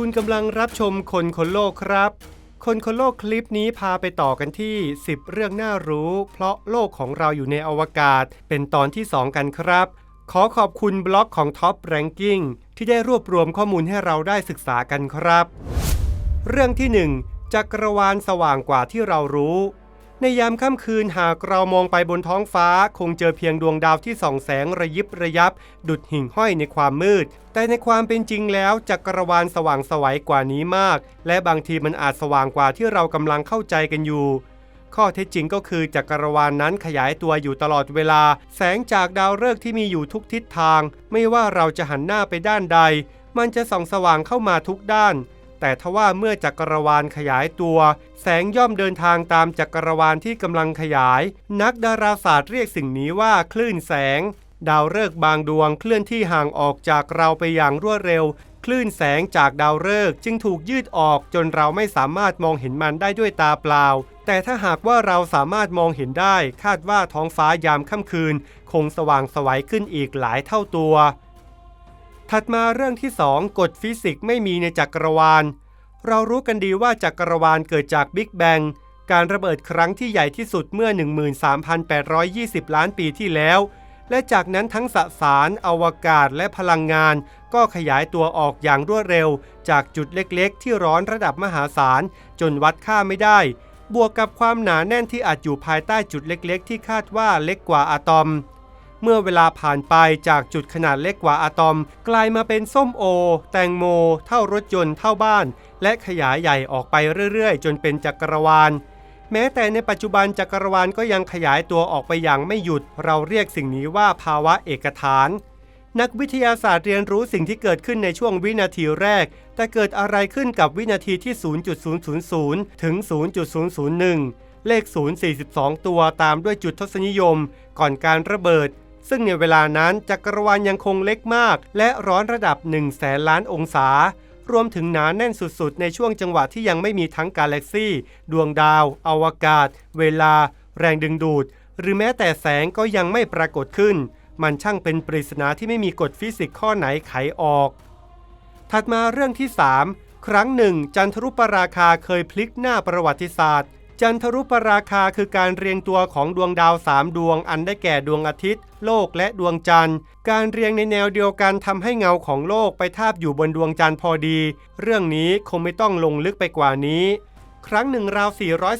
คุณกำลังรับชมคนคนโลกครับ คนคนโลกคลิปนี้พาไปต่อกันที่ 10 เรื่องน่ารู้ เพราะโลกของเราอยู่ในอวกาศ เป็นตอนที่ 2 กันครับ ขอขอบคุณบล็อกของ Top Ranking ที่ได้รวบรวมข้อมูลให้เราได้ศึกษากันครับ เรื่องที่ 1 จักรวาลสว่างกว่าที่เรารู้ ในยามค่ำคืนหากเรามองไปบนท้องฟ้า คงเจอเพียงดวงดาวที่ส่องแสงระยิบระยับ ดุดหิ่งห้อยในความมืด แต่ในความเป็นจริงแล้วจักรวาลสว่างไสวัยกว่านี้มาก และบางทีมันอาจสว่างกว่าที่เรากำลังเข้าใจกันอยู่ ข้อเท็จจริงก็คือจักรวาลนนั้นขยายตัวอยู่ตลอดเวลา แสงจากดาวฤกษ์ที่มีอยู่ทุกทิศทาง ไม่ว่าเราจะหันหน้าไปด้านใด มันจะส่องสว่างเข้ามาทุกด้าน แต่ทว่าเมื่อจักรวาลขยายตัว แสงย่อมเดินทางตามจักรวาลที่กำลังขยาย นักดาราศาสตร์เรียกสิ่งนี้ว่าคลื่นแสง ดาวฤกษ์บางดวงเคลื่อนที่ห่างออกจากเราไปอย่างรวดเร็ว คลื่นแสงจากดาวฤกษ์จึงถูกยืดออกจนเราไม่สามารถมองเห็นมันได้ด้วยตาเปล่า แต่ถ้าหากว่าเราสามารถมองเห็นได้ คาดว่าท้องฟ้ายามค่ำคืน คงสว่างสวัยขึ้นอีกหลายเท่าตัวถัดมาเรื่องที่ 2 กฎฟิสิกส์ไม่มีในจักรวาล เรารู้กันดีว่าจักรวาลเกิดจากบิ๊กแบงการระเบิดครั้งที่ใหญ่ที่สุดเมื่อ 13,820 ล้านปีที่แล้ว และจากนั้นทั้งสสาร อวกาศและพลังงาน ก็ขยายตัวออกอย่างรวดเร็ว จากจุดเล็กๆ ที่ร้อนระดับมหาศาล จนวัดค่าไม่ได้ บวกกับความหนาแน่นที่อาจอยู่ภายใต้จุดเล็กๆ ที่คาดว่าเล็กกว่าอะตอม เมื่อเวลาผ่านไปจากจุดขนาดเล็กกว่าอะตอม กลายมาเป็นส้มโอ แตงโม เท่ารถยนต์เท่าบ้าน และขยายใหญ่ออกไปเรื่อยๆ จนเป็นจักรวาล แม้แต่ในปัจจุบันจักรวาลก็ยังขยายตัวออกไปอย่างไม่หยุด เราเรียกสิ่งนี้ว่าภาวะเอกฐานนักวิทยาศาสตร์เรียนรู้สิ่งที่เกิดขึ้นในช่วงวินาทีแรก แต่เกิดอะไรขึ้นกับวินาทีที่ 0.000 ถึง 0.001 เลข 042 ตัวตามด้วยจุดทศนิยม ก่อนการระเบิด ซึ่งในเวลานั้นจักรวาลยังคงเล็กมาก และร้อนระดับ1แสนล้านองศา รวมถึงหนาแน่นสุดๆ ในช่วงจังหวะที่ยังไม่มีทั้งกาแล็กซี่ ดวงดาว อวกาศ เวลา แรงดึงดูด หรือแม้แต่แสงก็ยังไม่ปรากฏขึ้น มันช่างเป็นปริศนาที่ไม่มีกฎฟิสิกส์ข้อไหนไขออก ถัดมาเรื่องที่ 3 ครั้งหนึ่ง จันทรุปราคาเคยพลิกหน้าประวัติศาสตร์ จันทรุปราคาคือการเรียงตัวของดวงดาวสามดวง อันได้แก่ดวงอาทิตย์ โลกและดวงจันทร์ การเรียงในแนวเดียวกันทำให้เงาของโลกไปทาบอยู่บนดวงจันทร์พอดี เรื่องนี้คงไม่ต้องลงลึกไปกว่านี้ ครั้งหนึ่งราว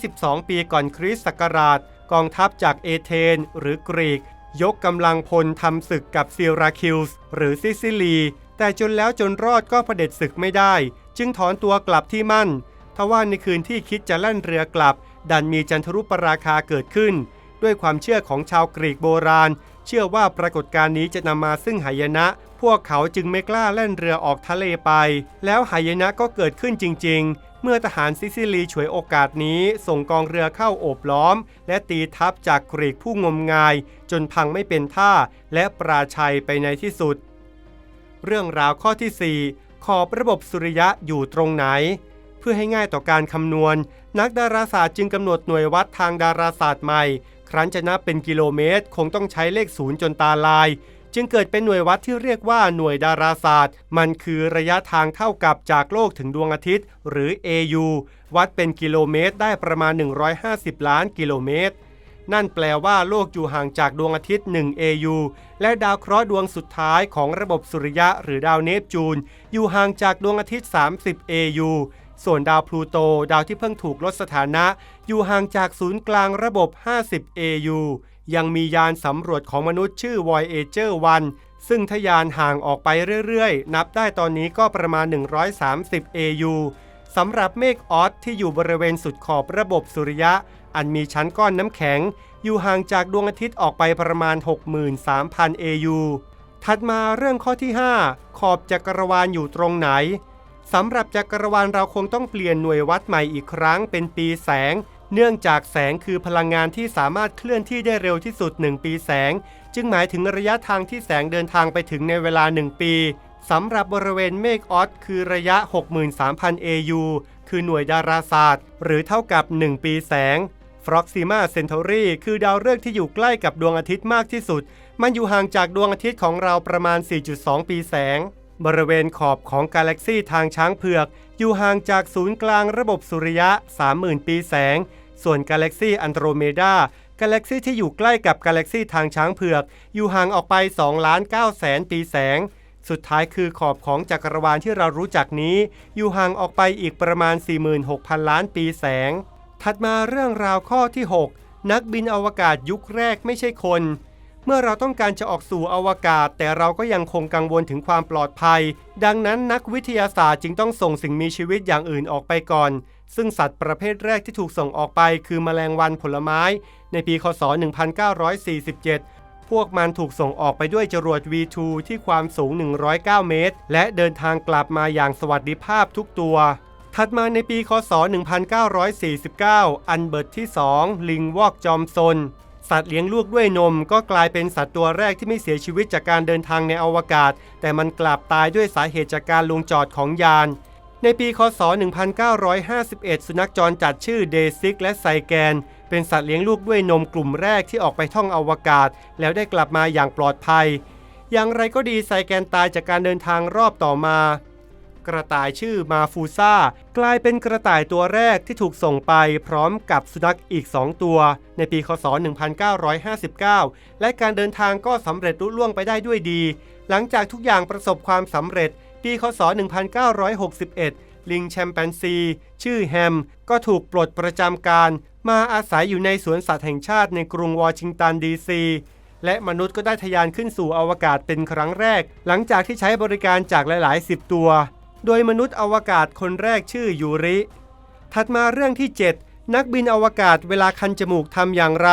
412 ปีก่อนคริสต์ศักราช กองทัพจากเอเธนหรือกรีก ยกกำลังพลทำศึกกับซิราคิวส์หรือซิซิลี แต่จนแล้วจนรอดก็เผด็จศึกไม่ได้ จึงถอนตัวกลับที่มั่น ทว่าในคืนที่คิดจะแล่นเรือกลับ ดันมีจันทรุปราคาเกิดขึ้น ด้วยความเชื่อของชาวกรีกโบราณ เชื่อว่าปรากฏการณ์นี้จะนำมาซึ่งหายนะ พวกเขาจึงไม่กล้าแล่นเรือออกทะเลไป แล้วหายนะก็เกิดขึ้นจริง ๆ เมื่อทหารซิซิลีฉวยโอกาสนี้ ส่งกองเรือเข้าโอบล้อม และตีทัพจากกรีกผู้งมงาย จนพังไม่เป็นท่า และปราชัยไปในที่สุด เรื่องราวข้อที่ 4 ขอบระบบสุริยะอยู่ตรงไหน พื่อให้ง่ายต่อการคำนวณ นักดาราศาสตร์จึงกำหนดหน่วยวัดทางดาราศาสตร์ใหม่ ครั้นจะนับเป็นกิโลเมตร คงต้องใช้เลขศูนย์จนตาลาย จึงเกิดเป็นหน่วยวัดที่เรียกว่าหน่วยดาราศาสตร์ มันคือระยะทางเท่ากับจากโลกถึงดวงอาทิตย์ หรือ AU วัดเป็นกิโลเมตรได้ประมาณ 150 ล้านกิโลเมตรนั่นแปลว่าโลกอยู่ห่างจากดวงอาทิตย์ 1 AU และดาวเคราะห์ดวงสุดท้ายของระบบสุริยะหรือดาวเนปจูน อยู่ห่างจากดวงอาทิตย์ 30 AU ส่วนดาวพลูโตดาวที่เพิ่งถูกลดสถานะ อยู่ห่างจากศูนย์กลางระบบ 50 AU ยังมียานสำรวจของมนุษย์ชื่อ Voyager 1 ซึ่งทะยานห่างออกไปเรื่อยๆ นับได้ตอนนี้ก็ประมาณ 130 AU สำหรับเมฆออสที่อยู่บริเวณสุดขอบระบบสุริยะ อันมีชั้นก้อนน้ำแข็ง อยู่ห่างจากดวงอาทิตย์ออกไปประมาณ 63,000 AU ถัดมาเรื่องข้อที่ 5 ขอบจักรวาลอยู่ตรงไหน สำหรับจักรวาลเราคงต้องเปลี่ยนหน่วยวัดใหม่อีกครั้งเป็นปีแสง เนื่องจากแสงคือพลังงานที่สามารถเคลื่อนที่ได้เร็วที่สุด 1 ปีแสง จึงหมายถึงระยะทางที่แสงเดินทางไปถึงในเวลา 1 ปีสำหรับบริเวณเมฆออสคือระยะ 63,000 AU คือหน่วยดาราศาสตร์ หรือเท่ากับ 1 ปีแสง Proxima Centauri คือดาวฤกษ์ที่อยู่ใกล้กับดวงอาทิตย์มากที่สุด มันอยู่ห่างจากดวงอาทิตย์ของเราประมาณ 4.2 ปีแสง บริเวณขอบของกาแล็กซีทางช้างเผือก อยู่ห่างจากศูนย์กลางระบบสุริยะ 30,000 ปีแสง ส่วนกาแล็กซีอันโดรเมดากาแล็กซีที่อยู่ใกล้กับกาแล็กซีทางช้างเผือก อยู่ห่างออกไป2ล้าน9แสนปีแสง สุดท้ายคือขอบของจักรวาลที่เรารู้จักนี้ อยู่ห่างออกไปอีกประมาณ 46,000 ล้านปีแสง ถัดมาเรื่องราวข้อที่ 6 นักบินอวกาศยุคแรกไม่ใช่คน เมื่อเราต้องการจะออกสู่อวกาศ แต่เราก็ยังคงกังวลถึงความปลอดภัย ดังนั้นนักวิทยาศาสตร์จึงต้องส่งสิ่งมีชีวิตอย่างอื่นออกไปก่อน ซึ่งสัตว์ประเภทแรกที่ถูกส่งออกไปคือแมลงวันผลไม้ ในปีคศ 1947 พวกมันถูกส่งออกไปด้วยจรวด V2 ที่ความสูง 109 เมตร และเดินทางกลับมาอย่างสวัสดิภาพทุกตัวถัดมาในปี คศ 1949 อันเบิร์ตที่ 2 ลิงวอกจอมซน สัตว์เลี้ยงลูกด้วยนมก็กลายเป็นสัตว์ตัวแรกที่ไม่เสียชีวิตจากการเดินทางในอวกาศ แต่มันกลับตายด้วยสาเหตุจากการลงจอดของยาน ในปีคศ 1951 สุนัขจรจัดชื่อเดซิกและไซแกน เป็นสัตว์เลี้ยงลูกด้วยนมกลุ่มแรกที่ออกไปท่องอวกาศ แล้วได้กลับมาอย่างปลอดภัย อย่างไรก็ดีไซแกนตายจากการเดินทางรอบต่อมา กระต่ายชื่อมาฟูซ่ากลายเป็นกระต่ายตัวแรกที่ถูกส่งไปพร้อมกับสุนัขอีก 2 ตัว ในปีคศ 1959 และการเดินทางก็สำเร็จรุ่ล่วงไปได้ด้วยดี หลังจากทุกอย่างประสบความสำเร็จ ปีคศ 1961 ลิงแชมแปนซี ชื่อแฮม ก็ถูกปลดประจำการ มาอาศัยอยู่ในสวนสัตว์แห่งชาติในกรุงวอชิงตันดีซีและมนุษย์ก็ได้ทะยานขึ้นสู่อวกาศเป็นครั้งแรก หลังจากที่ใช้บริการจากหลายๆสิบตัว โดยมนุษย์อวกาศคนแรกชื่อยูริ ถัดมาเรื่องที่ 7 นักบินอวกาศเวลาคันจมูกทำอย่างไร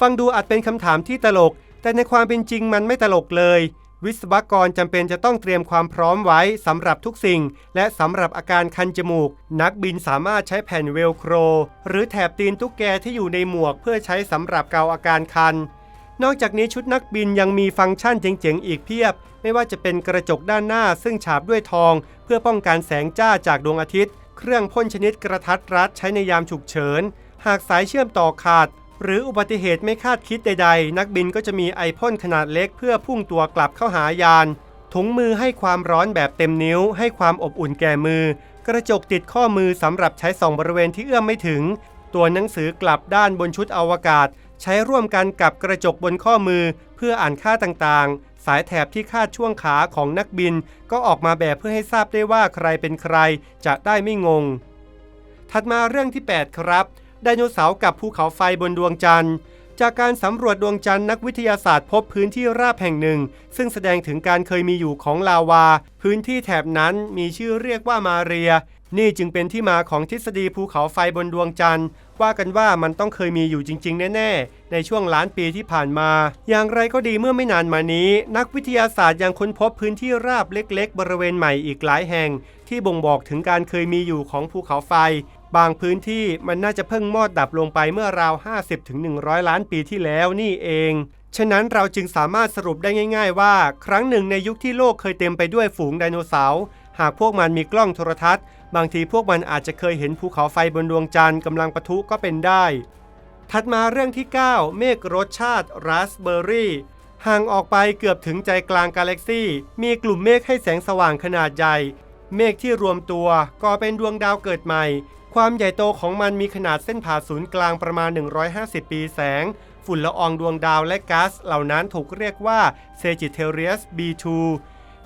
ฟังดูอาจเป็นคำถามที่ตลก แต่ในความเป็นจริงมันไม่ตลกเลย วิศวกรจำเป็นจะต้องเตรียมความพร้อมไว้สำหรับทุกสิ่ง และสำหรับอาการคันจมูก นักบินสามารถใช้แผ่นเวลโคร หรือแถบตีนตุ๊กแกที่อยู่ในหมวกเพื่อใช้สำหรับเกาอาการคัน นอกจากนี้ชุดนักบินยังมีฟังก์ชันเจ๋งๆ อีกเพียบ ไม่ว่าจะเป็นกระจกด้านหน้าซึ่งฉาบด้วยทอง เพื่อป้องกันแสงจ้าจากดวงอาทิตย์ เครื่องพ่นชนิดกระทัดรัดใช้ในยามฉุกเฉิน หากสายเชื่อมต่อขาด หรืออุบัติเหตุไม่คาดคิดใดๆ นักบินก็จะมีไอพ่นขนาดเล็กเพื่อพุ่งตัวกลับเข้าหายาน ถุงมือให้ความร้อนแบบเต็มนิ้ว ให้ความอบอุ่นแก่มือ กระจกติดข้อมือสำหรับใช้ส่องบริเวณที่เอื้อมไม่ถึง ตัวหนังสือกลับด้านบนชุดอวกาศ ใช้ร่วมกันกับกระจกบนข้อมือเพื่ออ่านค่าต่างๆ สายแถบที่คาดช่วงขาของนักบินก็ออกมาแบบเพื่อให้ทราบได้ว่าใครเป็นใครจะได้ไม่งง ถัดมาเรื่องที่ 8 ครับ ไดโนเสาร์กับภูเขาไฟบนดวงจันทร์ จากการสำรวจดวงจันทร์นักวิทยาศาสตร์พบพื้นที่ราบแห่งหนึ่ง ซึ่งแสดงถึงการเคยมีอยู่ของลาวา พื้นที่แถบนั้นมีชื่อเรียกว่ามาเรีย นี่จึงเป็นที่มาของทฤษฎีภูเขาไฟบนดวงจันทร์ ว่ากันว่ามันต้องเคยมีอยู่จริง ๆ แน่ ๆ ในช่วงล้านปีที่ผ่านมา อย่างไรก็ดีเมื่อไม่นานมานี้ นักวิทยาศาสตร์ยังค้นพบพื้นที่ราบเล็ก ๆ บริเวณใหม่อีกหลายแห่ง ที่บ่งบอกถึงการเคยมีอยู่ของภูเขาไฟ บางพื้นที่มันน่าจะเพิ่งมอดดับลงไปเมื่อราว 50-100 ล้านปีที่แล้วนี่เอง ฉะนั้นเราจึงสามารถสรุปได้ง่าย ๆ ว่า ครั้งหนึ่งในยุคที่โลกเคยเต็มไปด้วยฝูงไดโนเสาร์หากพวกมันมีกล้องโทรทัศน์ บางทีพวกมันอาจจะเคยเห็นภูเขาไฟบนดวงจันทร์กำลังปะทุก็เป็นได้ ถัดมาเรื่องที่ 9 เมฆรสชาติราสเบอร์รี่ห่างออกไปเกือบถึงใจกลางกาแล็กซี่ มีกลุ่มเมฆให้แสงสว่างขนาดใหญ่ เมฆที่รวมตัวก่อเป็นดวงดาวเกิดใหม่ ความใหญ่โตของมันมีขนาดเส้นผ่าศูนย์กลางประมาณ 150 ปีแสง ฝุ่นละอองดวงดาวและก๊าซเหล่านั้นถูกเรียกว่า Sagittarius B2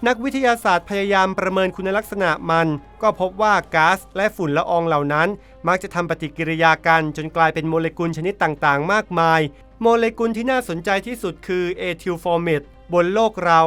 นักวิทยาศาสตร์พยายามประเมินคุณลักษณะมัน ก็พบว่าก๊าซและฝุ่นละอองเหล่านั้น มักจะทำปฏิกิริยากันจนกลายเป็นโมเลกุลชนิดต่างๆ มากมาย โมเลกุลที่น่าสนใจที่สุดคือเอทิลฟอร์เมตบนโลกเรา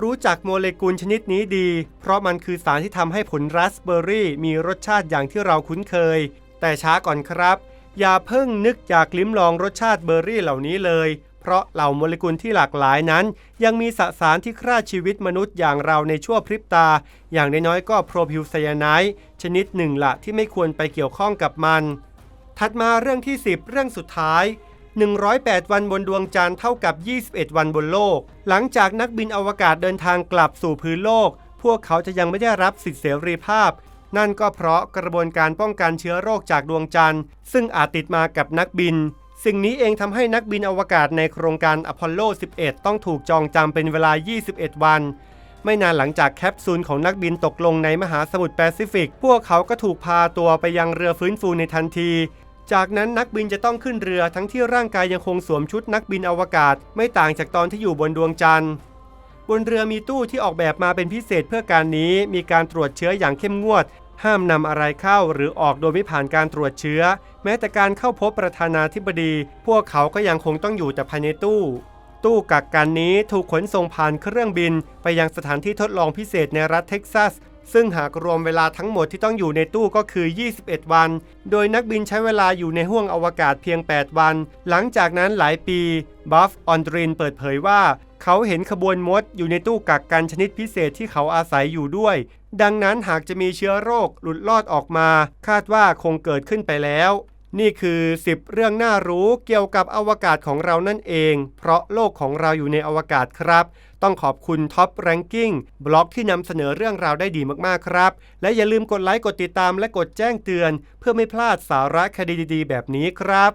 รู้จักโมเลกุลชนิดนี้ดี เพราะมันคือสารที่ทำให้ผลราสเบอร์รี่มีรสชาติอย่างที่เราคุ้นเคย แต่ช้าก่อนครับ อย่าเพิ่งนึกอยากลิ้มลองรสชาติเบอร์รี่เหล่านี้เลย เพราะเหล่าโมเลกุลที่หลากหลายนั้น ยังมีสสารที่ฆ่าชีวิตมนุษย์อย่างเราในชั่วพริบตา อย่างน้อยๆก็โพรพิวไซยาไนด์ชนิดหนึ่งละที่ไม่ควรไปเกี่ยวข้องกับมัน ถัดมาเรื่องที่ 10 เรื่องสุดท้าย 108 วันบนดวงจันทร์เท่ากับ 21 วันบนโลก หลังจากนักบินอวกาศเดินทางกลับสู่พื้นโลก พวกเขาจะยังไม่ได้รับสิทธิเสรีภาพ นั่นก็เพราะกระบวนการป้องกันเชื้อโรคจากดวงจันทร์ ซึ่งอาจติดมากับนักบิน สิ่งนี้เองทำให้นักบินอวกาศในโครงการอพอลโล 11 ต้องถูกจองจำเป็นเวลา 21 วันไม่นานหลังจากแคปซูลของนักบินตกลงในมหาสมุทรแปซิฟิก พวกเขาก็ถูกพาตัวไปยังเรือฟื้นฟูในทันที จากนั้นนักบินจะต้องขึ้นเรือทั้งที่ร่างกายยังคงสวมชุดนักบินอวกาศ ไม่ต่างจากตอนที่อยู่บนดวงจันทร์บนเรือมีตู้ที่ออกแบบมาเป็นพิเศษเพื่อการนี้มีการตรวจเชื้ออย่างเข้มงวด ห้ามนำอะไรเข้าหรือออกโดยไม่ผ่านการตรวจเชื้อ แม้แต่การเข้าพบประธานาธิบดี พวกเขาก็ยังคงต้องอยู่แต่ภายในตู้ ตู้กักกันนี้ถูกขนส่งผ่านเครื่องบิน ไปยังสถานที่ทดลองพิเศษในรัฐเท็กซัส ซึ่งหากรวมเวลาทั้งหมดที่ต้องอยู่ในตู้ก็คือ 21 วัน โดยนักบินใช้เวลาอยู่ในห้วงอวกาศเพียง 8 วัน หลังจากนั้นหลายปีบัฟออนดรินเปิดเผยว่า เขาเห็นขบวนมดอยู่ในตู้กักกันชนิดพิเศษที่เขาอาศัยอยู่ด้วย ดังนั้นหากจะมีเชื้อโรคหลุดลอดออกมา คาดว่าคงเกิดขึ้นไปแล้ว นี่คือ 10 เรื่องน่ารู้เกี่ยวกับอวกาศของเรานั่นเอง เพราะโลกของเราอยู่ในอวกาศครับ ต้องขอบคุณท็อปแรงกิ้งบล็อกที่นำเสนอเรื่องราวได้ดีมากๆครับ และอย่าลืมกดไลค์กดติดตามและกดแจ้งเตือน เพื่อไม่พลาดสาระคดีดีๆ แบบนี้ครับ